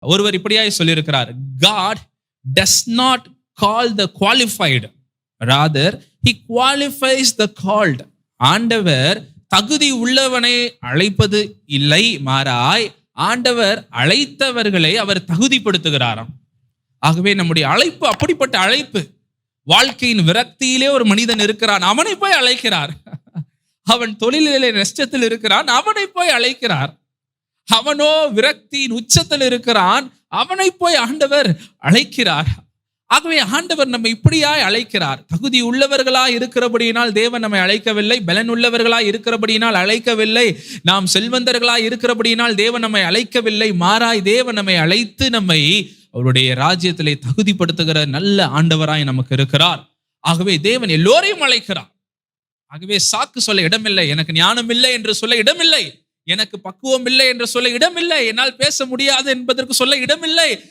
ஒருவர் இப்படியாய் சொல்லியிருக்கிறார். God does not call the qualified rather he qualifies the called ஆண்டவர் தகுதி உள்ளவனை அழைப்பது இல்லை மாறாய் ஆண்டவர் அழைத்தவர்களை அவர் தகுதிப்படுத்துகிறாராம். ஆகவே நம்முடைய அழைப்பு அப்படிப்பட்ட அழைப்பு. வாழ்க்கையின் விரக்தியிலே ஒரு மனிதன் இருக்கிறான் அவனை போய் அழைக்கிறார். அவன் தொழிலிலே நஷ்டத்தில் இருக்கிறான் அவனை போய் அழைக்கிறார். அவனோ விரக்தியின் உச்சத்தில் இருக்கிறான். அவனை போய் ஆண்டவர் அழைக்கிறார். ஆகவே ஆண்டவர் நம்மை இப்படியாய் அழைக்கிறார். தகுதி உள்ளவர்களாய் இருக்கிறபடியினால் தேவன் நம்மை அழைக்கவில்லை. பலன் உள்ளவர்களாய் இருக்கிறபடியினால் அழைக்கவில்லை. நாம் செல்வந்தர்களாய் இருக்கிறபடியினால் தேவன் நம்மை அழைக்கவில்லை. மாறாய் தேவன் நம்மை அழைத்து நம்மை அவருடைய ராஜ்யத்திலே தகுதிப்படுத்துகிற நல்ல ஆண்டவராய் நமக்கு இருக்கிறார். ஆகவே தேவன் எல்லோரையும் அழைக்கிறார். ஆகவே சாக்கு சொல்ல இடமில்லை. எனக்கு ஞானம் இல்லை என்று சொல்ல இடமில்லை. எனக்கு பக்குவம் இல்லை என்று சொல்ல இடமில்லை. என்னால் பேச முடியாது என்பதற்கு சொல்ல இடமில்லை.